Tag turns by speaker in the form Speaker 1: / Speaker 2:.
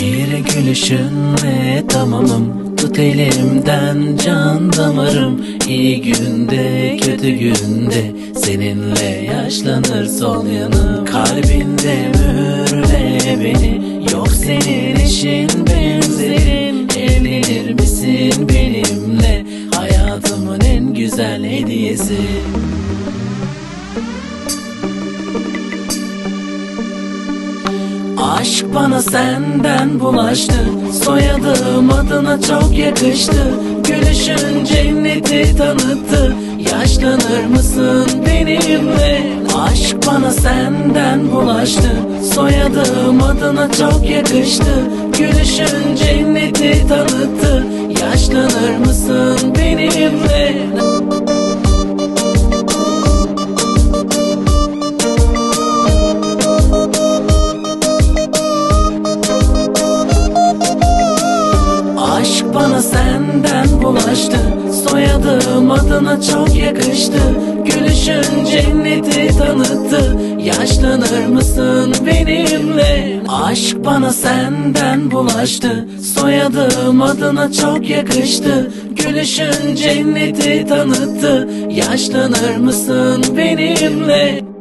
Speaker 1: Bir gülüşünle tamamım. Tut elimden can damarım. İyi günde kötü günde Seninle yaşlanır sol yanım. Kalbinde mühürle beni. Yok senin eşin benzerin Evlenir misin benimle? Hayatımın en güzel hediyesi Aşk bana senden bulaştı. Soyadım adına çok yakıştı. Gülüşün cenneti tanıttı. Yaşlanır mısın benimle? Aşk bana senden bulaştı. Soyadım adına çok yakıştı. Gülüşün cenneti tanıttı. Yaşlanır mısın bulaştı Soyadım adına çok yakıştı. Gülüşün cenneti tanıttı. Yaşlanır mısın benimle? Aşk bana senden bulaştı. Soyadım adına çok yakıştı. Gülüşün cenneti tanıttı. Yaşlanır mısın benimle